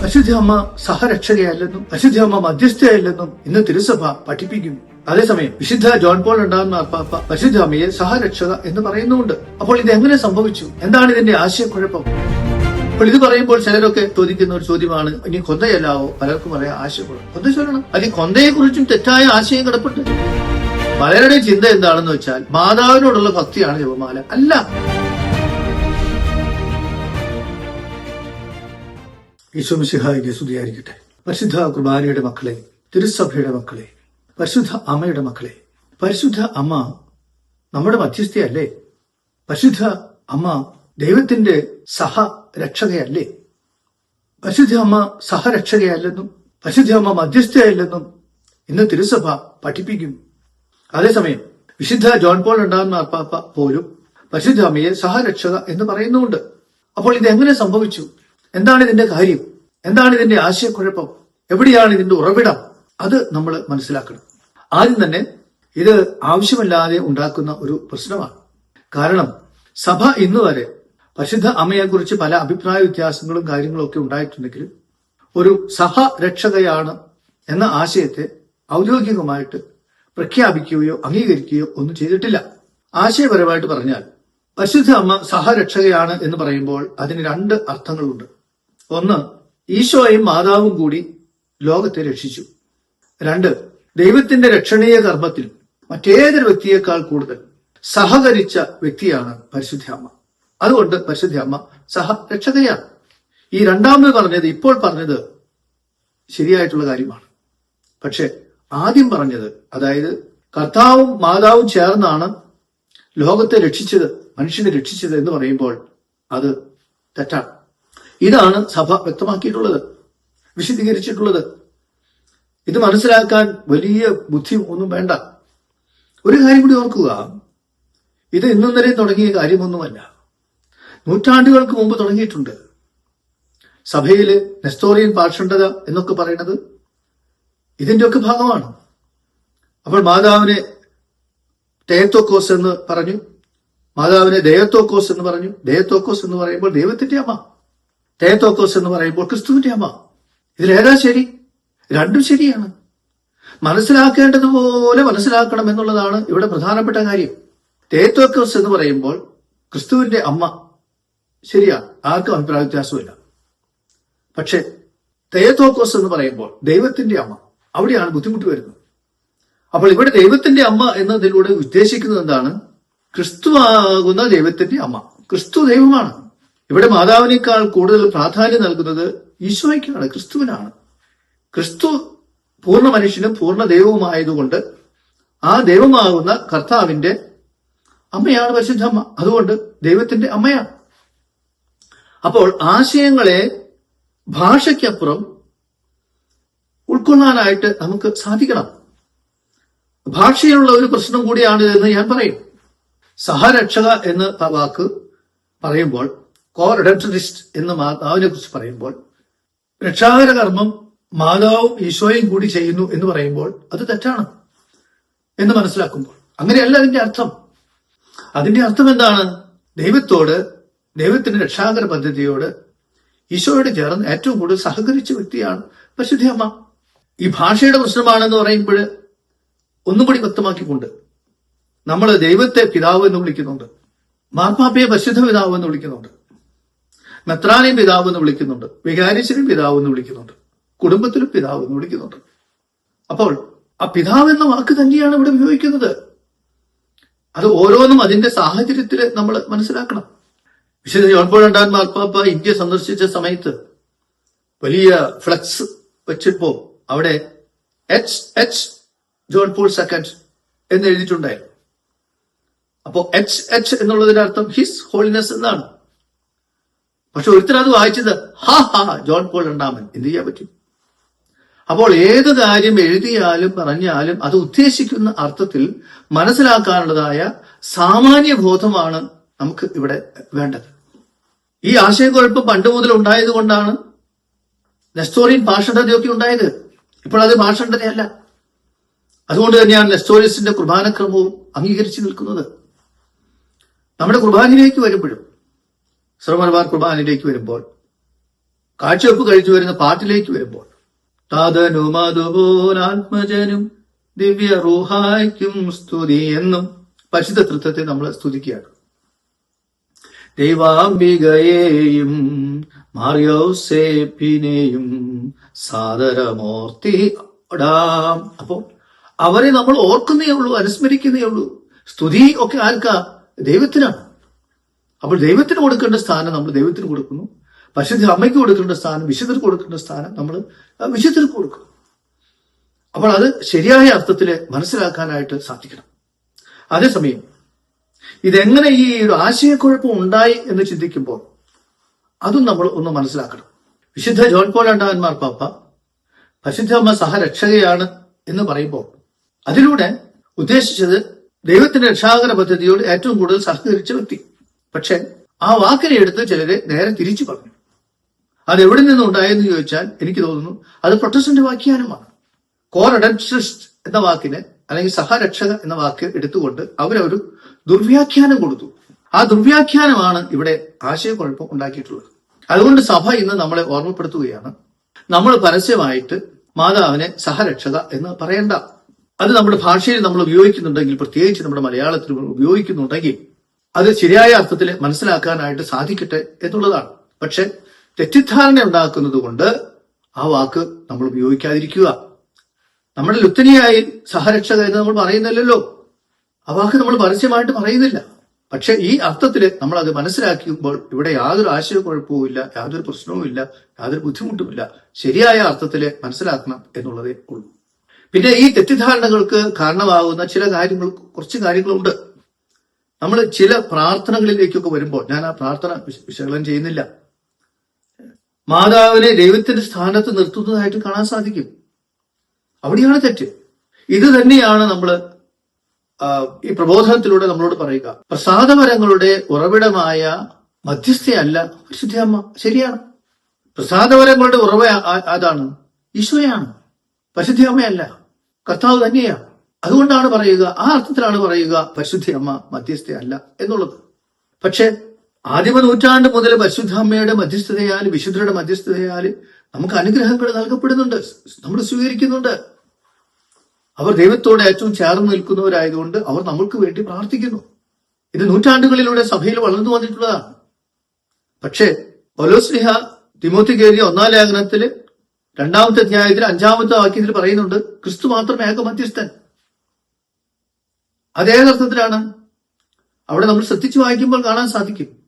പരിശുദ്ധ അമ്മ സഹരക്ഷകയല്ലെന്നും പരിശുദ്ധ അമ്മ മധ്യസ്ഥയല്ലെന്നും ഇന്ന് തിരുസഭ പഠിപ്പിക്കുന്നു അതേസമയം വിശുദ്ധ ജോൺ പോൾ ഉണ്ടാകുന്ന അപ്പാപ്പ പരിശുദ്ധ അമ്മയെ സഹരക്ഷക എന്ന് പറയുന്നുമുണ്ട്. അപ്പോൾ ഇത് എങ്ങനെ സംഭവിച്ചു? എന്താണ് ഇതിന്റെ ആശയക്കുഴപ്പം? അപ്പോൾ ഇത് പറയുമ്പോൾ ചിലരൊക്കെ ചോദിക്കുന്ന ഒരു ചോദ്യമാണ് ഇനി കൊന്തയല്ലാവോ? പലർക്കും പറയാ ആശയക്കുഴപ്പം. കൊന്ത ചൊല്ലണം അത് കൊന്തയെ കുറിച്ചും തെറ്റായ ആശയം കിടപ്പുണ്ട്? പലരുടെയും ചിന്ത എന്താണെന്ന് വെച്ചാൽ മാതാവിനോടുള്ള ഭക്തിയാണ് ജപമാല. അല്ല ഈശോമിശിഹായിക്ക് സ്തുതിയായിരിക്കട്ടെ. പരിശുദ്ധ കുർബാനയുടെ മക്കളെ തിരുസഭയുടെ മക്കളെ പരിശുദ്ധ അമ്മയുടെ മക്കളെ പരിശുദ്ധ അമ്മ നമ്മുടെ മധ്യസ്ഥയല്ലേ? പരിശുദ്ധ അമ്മ ദൈവത്തിന്റെ സഹ രക്ഷകയല്ലേ പരിശുദ്ധ അമ്മ സഹരക്ഷകയല്ലെന്നും പരിശുദ്ധ അമ്മ മധ്യസ്ഥയല്ലെന്നും ഇന്ന് തിരുസഭ പഠിപ്പിക്കും. അതേസമയം വിശുദ്ധ ജോൺ പോൾ രണ്ടാം അപ്പാപ്പ പോലും പരിശുദ്ധ അമ്മയെ സഹരക്ഷക എന്ന് പറയുന്നുണ്ട്. അപ്പോൾ ഇത് എങ്ങനെ സംഭവിച്ചു? എന്താണ് ഇതിന്റെ കാര്യം? എന്താണ് ഇതിന്റെ ആശയക്കുഴപ്പം? എവിടെയാണ് ഇതിന്റെ ഉറവിടം? അത് നമ്മൾ മനസ്സിലാക്കണം. ആദ്യം തന്നെ ഇത് ആവശ്യമില്ലാതെ ഉണ്ടാക്കുന്ന ഒരു പ്രശ്നമാണ്. കാരണം സഭ ഇന്ന് വരെ പരിശുദ്ധ അമ്മയെക്കുറിച്ച് പല അഭിപ്രായ വ്യത്യാസങ്ങളും കാര്യങ്ങളും ഒക്കെ ഉണ്ടായിട്ടുണ്ടെങ്കിലും ഒരു സഭ രക്ഷകയാണ് എന്ന ആശയത്തെ ഔദ്യോഗികമായിട്ട് പ്രഖ്യാപിക്കുകയോ അംഗീകരിക്കുകയോ ഒന്നും ചെയ്തിട്ടില്ല. ആശയപരമായിട്ട് പറഞ്ഞാൽ പരിശുദ്ധ അമ്മ സഹരക്ഷകയാണ് എന്ന് പറയുമ്പോൾ അതിന് രണ്ട് അർത്ഥങ്ങളുണ്ട്. ഒന്ന് ഈശോയും മാതാവും കൂടി ലോകത്തെ രക്ഷിച്ചു. രണ്ട് ദൈവത്തിന്റെ രക്ഷണീയ കർമ്മത്തിൽ മറ്റേതൊരു വ്യക്തിയേക്കാൾ കൂടുതൽ സഹകരിച്ച വ്യക്തിയാണ് പരിശുദ്ധ അമ്മ അതുകൊണ്ട് പരിശുദ്ധ സഹ രക്ഷകയാണ്. ഈ രണ്ടാമത് പറഞ്ഞത് ഇപ്പോൾ പറഞ്ഞത് ശരിയായിട്ടുള്ള കാര്യമാണ്. പക്ഷെ ആദ്യം പറഞ്ഞത് അതായത് കർത്താവും മാതാവും ചേർന്നാണ് ലോകത്തെ രക്ഷിച്ചത് മനുഷ്യനെ രക്ഷിച്ചത് എന്ന് പറയുമ്പോൾ അത് തെറ്റാണ്. ഇതാണ് സഭ വ്യക്തമാക്കിയിട്ടുള്ളത് വിശദീകരിച്ചിട്ടുള്ളത്. ഇത് മനസ്സിലാക്കാൻ വലിയ ബുദ്ധി ഒന്നും വേണ്ട. ഒരു കാര്യം കൂടി ഓർക്കുക. ഇത് ഇന്നും വരെ തുടങ്ങിയ കാര്യമൊന്നുമല്ല. നൂറ്റാണ്ടുകൾക്ക് മുമ്പ് തുടങ്ങിയിട്ടുണ്ട്. സഭയിൽ നെസ്തോറിയൻ പാർഷണ്ഡത എന്നൊക്കെ പറയുന്നത് ഇതിന്റെയൊക്കെ ഭാഗമാണ്. അപ്പോൾ മാതാവിനെ തേത്തോക്കോസ് എന്ന് പറഞ്ഞു. മാതാവിനെ ദയത്തോക്കോസ് എന്ന് പറഞ്ഞു. ദയത്തോക്കോസ് എന്ന് പറയുമ്പോൾ ദൈവത്തിന്റെ അമ്മ. തേത്തോക്കോസ് എന്ന് പറയുമ്പോൾ ക്രിസ്തുവിന്റെ അമ്മ. ഇതിലേതാ ശരി? രണ്ടും ശരിയാണ്. മനസ്സിലാക്കേണ്ടതുപോലെ മനസ്സിലാക്കണം എന്നുള്ളതാണ് ഇവിടെ പ്രധാനപ്പെട്ട കാര്യം. തേത്തോക്കോസ് എന്ന് പറയുമ്പോൾ ക്രിസ്തുവിന്റെ അമ്മ. ശരിയാണ് ആർക്കും അഭിപ്രായ വ്യത്യാസമില്ല പക്ഷെ തേത്തോക്കോസ് എന്ന് പറയുമ്പോൾ ദൈവത്തിന്റെ അമ്മ. അവിടെയാണ് ബുദ്ധിമുട്ട് വരുന്നത്. അപ്പോൾ ഇവിടെ ദൈവത്തിന്റെ അമ്മ എന്നതിലൂടെ ഉദ്ദേശിക്കുന്നത് എന്താണ്? ക്രിസ്തുവാകുന്ന ദൈവത്തിന്റെ അമ്മ. ക്രിസ്തു ദൈവമാണ്. ഇവിടെ മാതാവിനേക്കാൾ കൂടുതൽ പ്രാധാന്യം നൽകുന്നത് ഈശോയ്ക്കാണ് ക്രിസ്തുവിനാണ്. ക്രിസ്തു പൂർണ മനുഷ്യനും പൂർണ ദൈവവുമായതുകൊണ്ട് ആ ദൈവമാകുന്ന കർത്താവിന്റെ അമ്മയാണ് പരിശുദ്ധമ്മ അതുകൊണ്ട് ദൈവത്തിന്റെ അമ്മയാണ്. അപ്പോൾ ആശയങ്ങളെ ഭാഷയ്ക്കപ്പുറം ഉൾക്കൊള്ളാനായിട്ട് നമുക്ക് സാധിക്കണം. ഭാഷയിലുള്ള ഒരു പ്രശ്നം കൂടിയാണ് എന്ന് ഞാൻ പറയും. സഹരക്ഷക എന്ന വാക്ക് പറയുമ്പോൾ കോ റിഡപ്റ്ററിസ്റ്റ് എന്ന് മാതാവിനെ കുറിച്ച് പറയുമ്പോൾ രക്ഷാകരകർമ്മം മാതാവും ഈശോയും കൂടി ചെയ്യുന്നു എന്ന് പറയുമ്പോൾ അത് തെറ്റാണ് എന്ന് മനസ്സിലാക്കുമ്പോൾ. അങ്ങനെയല്ല അതിന്റെ അർത്ഥം. അതിന്റെ അർത്ഥം എന്താണ്? ദൈവത്തോട് ദൈവത്തിന്റെ രക്ഷാകര പദ്ധതിയോട് ഈശോയോട് ചേർന്ന് ഏറ്റവും കൂടുതൽ സഹകരിച്ച വ്യക്തിയാണ് പരിശുദ്ധി അമ്മ. ഈ ഭാഷയുടെ പ്രശ്നമാണെന്ന് പറയുമ്പോൾ ഒന്നും കൂടി വ്യക്തമാക്കിക്കൊണ്ട് നമ്മൾ ദൈവത്തെ പിതാവ് എന്ന് വിളിക്കുന്നുണ്ട്. മാർപ്പാപ്പയെ പരിശുദ്ധ പിതാവ് എന്ന് വിളിക്കുന്നുണ്ട്. മെത്രാനെയും പിതാവ് എന്ന് വിളിക്കുന്നുണ്ട്. വികാരിച്ചിനും പിതാവ് എന്ന് വിളിക്കുന്നുണ്ട്. കുടുംബത്തിലും പിതാവ് എന്ന് വിളിക്കുന്നുണ്ട്. അപ്പോൾ ആ പിതാവ് എന്ന വാക്ക് തന്നെയാണ് ഇവിടെ ഉപയോഗിക്കുന്നത്. അത് ഓരോന്നും അതിന്റെ സാഹചര്യത്തിൽ നമ്മൾ മനസ്സിലാക്കണം. വിശുദ്ധ ജോൺപോൾ രണ്ടാം മാർപ്പാപ്പ ഇന്ത്യ സന്ദർശിച്ച സമയത്ത് വലിയ ഫ്ലക്സ് വെച്ചപ്പോ അവിടെ H H John Paul second എന്ന് എഴുതിയിട്ടുണ്ടായിരുന്നു. അപ്പോ എച്ച് എച്ച് എന്നുള്ളതിന്റെ അർത്ഥം ഹിസ് ഹോളിനെസ് എന്നാണ്. പക്ഷെ ഒരുത്തരത് വായിച്ചത് ഹാ ഹാ ജോൺ പോൾ രണ്ടാമൻ. എന്ത് ചെയ്യാൻ പറ്റും? അപ്പോൾ ഏത് കാര്യം എഴുതിയാലും പറഞ്ഞാലും അത് ഉദ്ദേശിക്കുന്ന അർത്ഥത്തിൽ മനസ്സിലാക്കാനുള്ളതായ സാമാന്യ ബോധമാണ് നമുക്ക് ഇവിടെ വേണ്ടത്. ഈ ആശയക്കുഴപ്പം പണ്ട് മുതൽ ഉണ്ടായത് കൊണ്ടാണ് നെസ്റ്റോറിയൻ ഭാഷണ്ഡതയൊക്കെ ഉണ്ടായത്. ഇപ്പോൾ അത് ഭാഷണ്ഡതയല്ല അതുകൊണ്ട് തന്നെയാണ് നെസ്റ്റോറിയസിന്റെ കുർബാനക്രമവും അംഗീകരിച്ചു നിൽക്കുന്നത്. നമ്മുടെ കുർബാനയിലേക്ക് വരുമ്പോഴും സർവമലബാർ കുർബാനയിലേക്ക് വരുമ്പോൾ കാഴ്ചവെപ്പ് കഴിച്ചു വരുന്ന പാട്ടിലേക്ക് വരുമ്പോൾ താതനും അതുപോലാത്മജനും ദിവ്യ റൂഹായ്ക്കും സ്തുതി എന്നും പരിശുദ്ധ തൃത്വത്തെ നമ്മൾ സ്തുതിക്കുകയാണ്. ദൈവാംബികയെയും മാറിയോസേപ്പിനെയും സാദരമൂർത്തി ഓടാം അപ്പോ അവരെ നമ്മൾ ഓർക്കുന്നേ ഉള്ളൂ അനുസ്മരിക്കുന്നേ ഉള്ളൂ. സ്തുതി ഒക്കെ ആർക്കാ? ദൈവത്തിനാണ്. അപ്പോൾ ദൈവത്തിന് കൊടുക്കേണ്ട സ്ഥാനം നമ്മൾ ദൈവത്തിന് കൊടുക്കുന്നു. പരിശുദ്ധ അമ്മയ്ക്ക് കൊടുക്കേണ്ട സ്ഥാനം വിശുദ്ധർക്ക് കൊടുക്കേണ്ട സ്ഥാനം നമ്മൾ വിശുദ്ധർക്ക് കൊടുക്കും അപ്പോൾ അത് ശരിയായ അർത്ഥത്തിൽ മനസ്സിലാക്കാനായിട്ട് സാധിക്കണം. അതേസമയം ഇതെങ്ങനെ ഈ ഒരു ആശയക്കുഴപ്പം ഉണ്ടായി എന്ന് ചിന്തിക്കുമ്പോൾ അതും നമ്മൾ ഒന്ന് മനസ്സിലാക്കണം. വിശുദ്ധ ജോൺ പോൾ പാപ്പ പരിശുദ്ധ അമ്മ സഹരക്ഷകയാണ് എന്ന് പറയുമ്പോൾ അതിലൂടെ ഉദ്ദേശിച്ചത് ദൈവത്തിന്റെ രക്ഷാകര പദ്ധതിയോട് ഏറ്റവും കൂടുതൽ സഹകരിച്ച വ്യക്തി. പക്ഷെ ആ വാക്കിനെ എടുത്ത് ചിലരെ നേരെ തിരിച്ചു പറഞ്ഞു. അത് എവിടെ നിന്നുണ്ടായെന്ന് ചോദിച്ചാൽ എനിക്ക് തോന്നുന്നു അത് പ്രൊട്ടസ്റ്റന്റ് വ്യാഖ്യാനമാണ് കോറഡൻസിസ്റ്റ് എന്ന വാക്കിന് അല്ലെങ്കിൽ സഹരക്ഷക എന്ന വാക്ക് എടുത്തുകൊണ്ട് അവരൊരു ദുർവ്യാഖ്യാനം കൊടുത്തു. ആ ദുർവ്യാഖ്യാനമാണ് ഇവിടെ ആശയക്കുഴപ്പം ഉണ്ടാക്കിയിട്ടുള്ളത്. അതുകൊണ്ട് സഭ ഇന്ന് നമ്മളെ ഓർമ്മപ്പെടുത്തുകയാണ്. നമ്മൾ പരസ്യമായിട്ട് മാതാവിനെ സഹരക്ഷക എന്ന് പറയണ്ട. അത് നമ്മുടെ ഭാഷയിൽ നമ്മൾ ഉപയോഗിക്കുന്നുണ്ടെങ്കിൽ പ്രത്യേകിച്ച് നമ്മുടെ മലയാളത്തിൽ ഉപയോഗിക്കുന്നുണ്ടെങ്കിൽ അത് ശരിയായ അർത്ഥത്തിൽ മനസ്സിലാക്കാനായിട്ട് സാധിക്കട്ടെ എന്നുള്ളതാണ്. പക്ഷെ തെറ്റിദ്ധാരണ ഉണ്ടാക്കുന്നത് കൊണ്ട് ആ വാക്ക് നമ്മൾ ഉപയോഗിക്കാതിരിക്കുക. നമ്മുടെ ലുത്തനിയായി സഹരക്ഷക എന്ന് നമ്മൾ പറയുന്നില്ലല്ലോ. ആ വാക്ക് നമ്മൾ പരസ്യമായിട്ട് പറയുന്നില്ല. പക്ഷെ ഈ അർത്ഥത്തിൽ നമ്മൾ അത് മനസ്സിലാക്കുമ്പോൾ ഇവിടെ യാതൊരു ആശയക്കുഴപ്പവും ഇല്ല യാതൊരു പ്രശ്നവും ഇല്ല യാതൊരു ബുദ്ധിമുട്ടുമില്ല. ശരിയായ അർത്ഥത്തിൽ മനസ്സിലാക്കണം എന്നുള്ളതേ ഉള്ളൂ. പിന്നെ ഈ തെറ്റിദ്ധാരണകൾക്ക് കാരണമാകുന്ന ചില കാര്യങ്ങൾ കുറച്ച് കാര്യങ്ങളുണ്ട്. നമ്മൾ ചില പ്രാർത്ഥനകളിലേക്കൊക്കെ വരുമ്പോൾ ഞാൻ ആ പ്രാർത്ഥന വിശകലനം ചെയ്യുന്നില്ല. മാതാവിനെ ദൈവത്തിന്റെ സ്ഥാനത്ത് നിർത്തുന്നതായിട്ട് കാണാൻ സാധിക്കും. അവിടെയാണ് തെറ്റ്. ഇത് തന്നെയാണ് നമ്മൾ ഈ പ്രബോധനത്തിലൂടെ നമ്മളോട് പറയുക. പ്രസാദപരങ്ങളുടെ ഉറവിടമായ മധ്യസ്ഥയല്ല പരിശുദ്ധയമ്മ ശരിയാണ്. പ്രസാദപരങ്ങളുടെ ഉറവ അതാണ്. ഈശോയാണ്. പരിശുദ്ധയമ്മയല്ല കർത്താവ് തന്നെയാണ്. അതുകൊണ്ടാണ് പറയുക ആ അർത്ഥത്തിലാണ് പറയുക പരിശുദ്ധി അമ്മ മധ്യസ്ഥയല്ല എന്നുള്ളത്. പക്ഷെ ആദിമ നൂറ്റാണ്ട് മുതൽ പരിശുദ്ധ അമ്മയുടെ മധ്യസ്ഥതയാൽ വിശുദ്ധരുടെ മധ്യസ്ഥതയാൽ നമുക്ക് അനുഗ്രഹങ്ങൾ നൽകപ്പെടുന്നുണ്ട് നമ്മൾ സ്വീകരിക്കുന്നുണ്ട്. അവർ ദൈവത്തോട് ഏറ്റവും ചേർന്ന് നിൽക്കുന്നവരായതുകൊണ്ട് അവർ നമ്മൾക്ക് വേണ്ടി പ്രാർത്ഥിക്കുന്നു. ഇത് നൂറ്റാണ്ടുകളിലൂടെ സഭയിൽ വളർന്നു വന്നിട്ടുള്ളതാണ്. പക്ഷേ പൗലോസ്ലിഹ തിമോത്തി കയറിയ ഒന്നാം ലേഖനത്തിൽ രണ്ടാമത്തെ അധ്യായത്തിൽ അഞ്ചാമത്തെ വാക്യത്തിൽ പറയുന്നുണ്ട് ക്രിസ്തു മാത്രം ഏക മധ്യസ്ഥൻ അതേതർത്ഥത്തിലാണ് അവിടെ നമ്മൾ ശ്രദ്ധിച്ചു വായിക്കുമ്പോൾ കാണാൻ സാധിക്കും.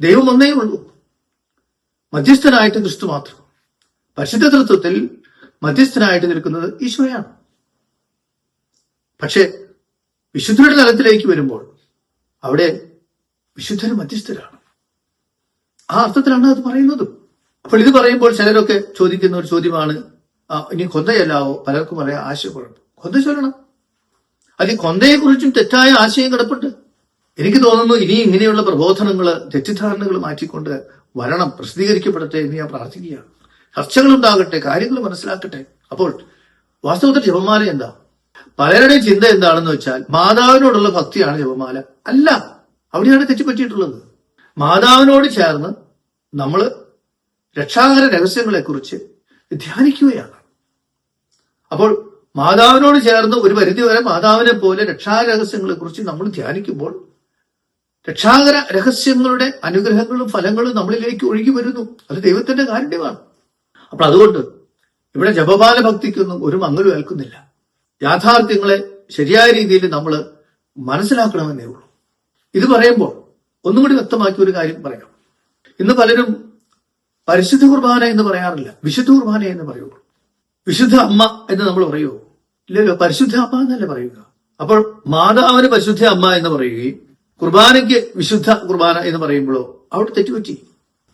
ദൈവം ഒന്നേ ഉള്ളൂ. മധ്യസ്ഥനായിട്ട് ക്രിസ്തു മാത്രം. പരിശുദ്ധ തൃത്വത്തിൽ മധ്യസ്ഥനായിട്ട് നിൽക്കുന്നത് ഈശോയാണ്. പക്ഷെ വിശുദ്ധരുടെ തലത്തിലേക്ക് വരുമ്പോൾ അവിടെ വിശുദ്ധർ മധ്യസ്ഥരാണ്. ആ അർത്ഥത്തിലാണ് അത് പറയുന്നത്. അപ്പോൾ ഇത് പറയുമ്പോൾ ചിലരൊക്കെ ചോദിക്കുന്ന ഒരു ചോദ്യമാണ് ഇനി കൊന്തയല്ലാവോ? പലർക്കും പറയാം ആശയക്കുഴപ്പം. കൊന്ത ചൊല്ലണം. ഈ കൊന്തയെക്കുറിച്ചും തെറ്റായ ആശയം കിടപ്പുണ്ട്. എനിക്ക് തോന്നുന്നു ഇനി ഇങ്ങനെയുള്ള പ്രബോധനങ്ങൾ തെറ്റിദ്ധാരണകൾ മാറ്റിക്കൊണ്ട് വരണം പ്രസിദ്ധീകരിക്കപ്പെടട്ടെ എന്ന് ഞാൻ പ്രാർത്ഥിക്കുകയാണ്. ചർച്ചകൾ ഉണ്ടാകട്ടെ കാര്യങ്ങൾ മനസ്സിലാക്കട്ടെ. അപ്പോൾ വാസ്തവത്തിൽ ജപമാല എന്താ? പലരുടെയും ചിന്ത എന്താണെന്ന് വെച്ചാൽ മാതാവിനോടുള്ള ഭക്തിയാണ് ജപമാല. അല്ല അവിടെയാണ് തെറ്റിപ്പറ്റിയിട്ടുള്ളത് മാതാവിനോട് ചേർന്ന് നമ്മൾ രക്ഷാകര രഹസ്യങ്ങളെക്കുറിച്ച് ധ്യാനിക്കുകയാണ്. അപ്പോൾ മാതാവിനോട് ചേർന്ന് ഒരു പരിധിവരെ മാതാവിനെ പോലെ രക്ഷാരഹസ്യങ്ങളെ കുറിച്ച് നമ്മൾ ധ്യാനിക്കുമ്പോൾ രക്ഷാകര രഹസ്യങ്ങളുടെ അനുഗ്രഹങ്ങളും ഫലങ്ങളും നമ്മളിലേക്ക് ഒഴുകി വരുന്നു. അത് ദൈവത്തിന്റെ കാരുണ്യമാണ്. അപ്പോൾ അതുകൊണ്ട് ഇവിടെ ജപപാല ഭക്തിക്കൊന്നും ഒരു മങ്ങലും ഏൽക്കുന്നില്ല. യാഥാർത്ഥ്യങ്ങളെ ശരിയായ രീതിയിൽ നമ്മൾ മനസ്സിലാക്കണമെന്നേ ഉള്ളൂ. ഇത് പറയുമ്പോൾ ഒന്നും കൂടി വ്യക്തമാക്കിയ ഒരു കാര്യം പറയാം. ഇന്ന് പലരും പരിശുദ്ധ കുർബാന എന്ന് പറയാറില്ല. വിശുദ്ധ കുർബാന എന്ന് പറയുള്ളൂ വിശുദ്ധ അമ്മ എന്ന് നമ്മൾ പറയുമോ? ഇല്ലല്ലോ പരിശുദ്ധ അമ്മ എന്നല്ലേ പറയുക. അപ്പോൾ മാതാവിന് പരിശുദ്ധ അമ്മ എന്ന് പറയുകയും കുർബാനയ്ക്ക് വിശുദ്ധ കുർബാന എന്ന് പറയുമ്പോഴോ അവിടെ തെറ്റുപറ്റി.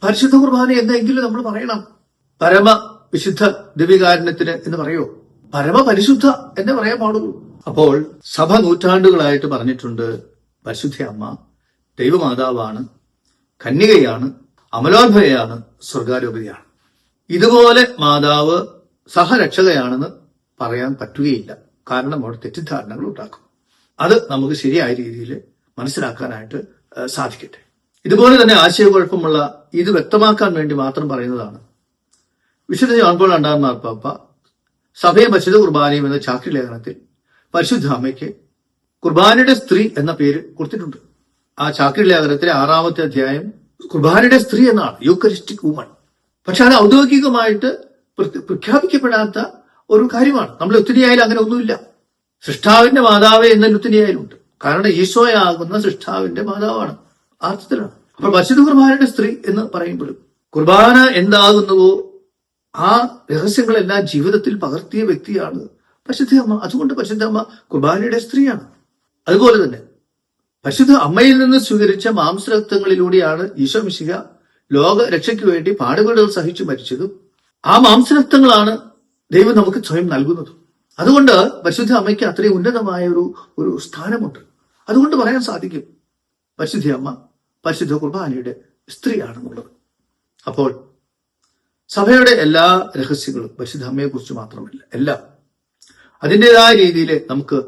പരിശുദ്ധ കുർബാന എന്തെങ്കിലും നമ്മൾ പറയണം. പരമ വിശുദ്ധ ദിവ്യകാരണത്തിന് എന്ന് പറയോ? പരമ പരിശുദ്ധ എന്നേ പറയാൻ പാടുള്ളൂ. അപ്പോൾ സഭ നൂറ്റാണ്ടുകളായിട്ട് പറഞ്ഞിട്ടുണ്ട് പരിശുദ്ധ അമ്മ ദൈവമാതാവാണ് കന്യകയാണ് അമലോത്ഭയാണ് സ്വർഗാരോപതിയാണ് ഇതുപോലെ മാതാവ് സഹരക്ഷകയാണെന്ന് പറയാൻ പറ്റുകയില്ല. കാരണം അവിടെ തെറ്റിദ്ധാരണകൾ ഉണ്ടാക്കും. അത് നമുക്ക് ശരിയായ രീതിയിൽ മനസ്സിലാക്കാനായിട്ട് സാധിക്കട്ടെ. ഇതുപോലെ തന്നെ ആശയക്കുഴപ്പമുള്ള ഇത് വ്യക്തമാക്കാൻ വേണ്ടി മാത്രം പറയുന്നതാണ്. വിശുദ്ധ ജോൺ പോൾ രണ്ടാം മാർപ്പാപ്പ സഭയും പരിശുദ്ധ കുർബാനയും എന്ന ചാക്രി ലേഖനത്തിൽ പരിശുദ്ധ അമ്മയ്ക്ക് കുർബാനയുടെ സ്ത്രീ എന്ന പേര് കൊടുത്തിട്ടുണ്ട്. ആ ചാക്രി ലേഖനത്തിലെ ആറാമത്തെ അധ്യായം കുർബാനയുടെ സ്ത്രീ എന്നാണ്. Eucharistic woman. പക്ഷെ അത് ഔദ്യോഗികമായിട്ട് പ്രഖ്യാപിക്കപ്പെടാത്ത ഒരു കാര്യമാണ്. നമ്മൾ ഒത്തിരിയായാലും അങ്ങനെ ഒന്നുമില്ല. സൃഷ്ടാവിന്റെ മാതാവ് എന്ന ലുത്തിനിയായാലുണ്ട് കാരണം ഈശോയാകുന്ന സൃഷ്ടാവിന്റെ മാതാവാണ്. ആർത്ഥത്തിലാണ് അപ്പോൾ പരിശുദ്ധ കുർബാനയുടെ സ്ത്രീ എന്ന് പറയുമ്പോഴും കുർബാന എന്താകുന്നുവോ ആ രഹസ്യങ്ങളെല്ലാം ജീവിതത്തിൽ പകർത്തിയ വ്യക്തിയാണ് പരിശുദ്ധ അമ്മ. അതുകൊണ്ട് പരിശുദ്ധ അമ്മ കുർബാനയുടെ സ്ത്രീയാണ്. അതുപോലെ തന്നെ പരിശുദ്ധ അമ്മയിൽ നിന്ന് സ്വീകരിച്ച മാംസരക്തങ്ങളിലൂടെയാണ് ഈശോ മിശിക ലോക രക്ഷയ്ക്ക് വേണ്ടി പാടുപെടുകൾ സഹിച്ചു മരിച്ചതും ആ മാംസരക്തങ്ങളാണ് ദൈവം നമുക്ക് സ്വയം നൽകുന്നതും. അതുകൊണ്ട് പരിശുദ്ധ അമ്മയ്ക്ക് അത്രയും ഉന്നതമായ ഒരു ഒരു സ്ഥാനമുണ്ട്. അതുകൊണ്ട് പറയാൻ സാധിക്കും പരിശുദ്ധ അമ്മ പരിശുദ്ധ കുർബാനയുടെ സ്ത്രീയാണെന്നുള്ളത്. അപ്പോൾ സഭയുടെ എല്ലാ രഹസ്യങ്ങളും പരിശുദ്ധ അമ്മയെക്കുറിച്ച് മാത്രമല്ല എല്ലാം അതിന്റെതായ രീതിയിൽ നമുക്ക്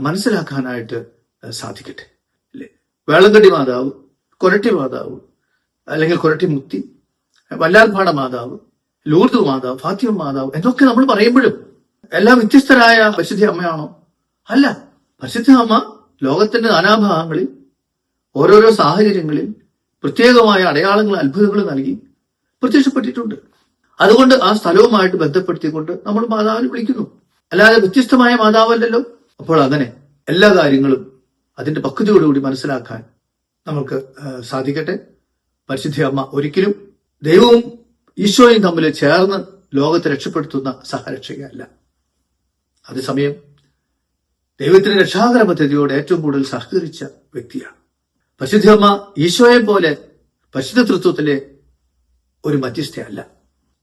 മനസ്സിലാക്കാനായിട്ട് സാധിക്കട്ടെ. അല്ലേ? വേളങ്കടി മാതാവ് കൊരട്ടി മാതാവ് അല്ലെങ്കിൽ കൊരട്ടി മുത്തി വല്ലാൽപാട മാതാവ് ലൂർദ് മാതാവ് ഫാത്തിമ മാതാവ് എന്നൊക്കെ നമ്മൾ പറയുമ്പോഴും എല്ലാം വ്യത്യസ്തരായ പരിശുദ്ധ അമ്മയാണോ? അല്ല. പരിശുദ്ധ അമ്മ ലോകത്തിന്റെ നാനാഭാഗങ്ങളിൽ ഓരോരോ സാഹചര്യങ്ങളിൽ പ്രത്യേകമായ അടയാളങ്ങൾ അത്ഭുതങ്ങൾ നൽകി പ്രത്യക്ഷപ്പെട്ടിട്ടുണ്ട്. അതുകൊണ്ട് ആ സ്ഥലവുമായിട്ട് ബന്ധപ്പെടുത്തിക്കൊണ്ട് നമ്മൾ മാതാവിനെ വിളിക്കുന്നു. അല്ലാതെ വ്യത്യസ്തമായ മാതാവല്ലല്ലോ. അപ്പോൾ അങ്ങനെ എല്ലാ കാര്യങ്ങളും അതിന്റെ പക്വതയോടുകൂടി മനസ്സിലാക്കാൻ നമുക്ക് സാധിക്കട്ടെ. പരിശുദ്ധ അമ്മ ഒരിക്കലും ദൈവവും ഈശോയും തമ്മിൽ ചേർന്ന് ലോകത്തെ രക്ഷപ്പെടുത്തുന്ന സഹരക്ഷകയല്ല. അതേസമയം ദൈവത്തിന്റെ രക്ഷാകര പദ്ധതിയോട് ഏറ്റവും കൂടുതൽ സഹകരിച്ച വ്യക്തിയാണ്. പരിശുദ്ധ അമ്മ ഈശോയെ പോലെ പരിശുദ്ധ തൃത്വത്തിലെ ഒരു മധ്യസ്ഥയല്ല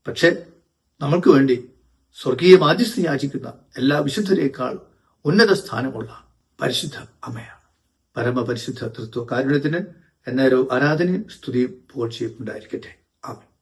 പക്ഷെ നമ്മൾക്ക് വേണ്ടി സ്വർഗീയ മാധ്യസ്ഥ യാചിക്കുന്ന എല്ലാ വിശുദ്ധരേക്കാൾ ഉന്നത സ്ഥാനമുള്ള പരിശുദ്ധ അമ്മയാണ്. പരമപരിശുദ്ധ തൃത്വ കാരുണ്യത്തിന് ആരാധനയും സ്തുതിയും പുകഴ്ചയും ഉണ്ടായിരിക്കട്ടെ. ആമേൻ.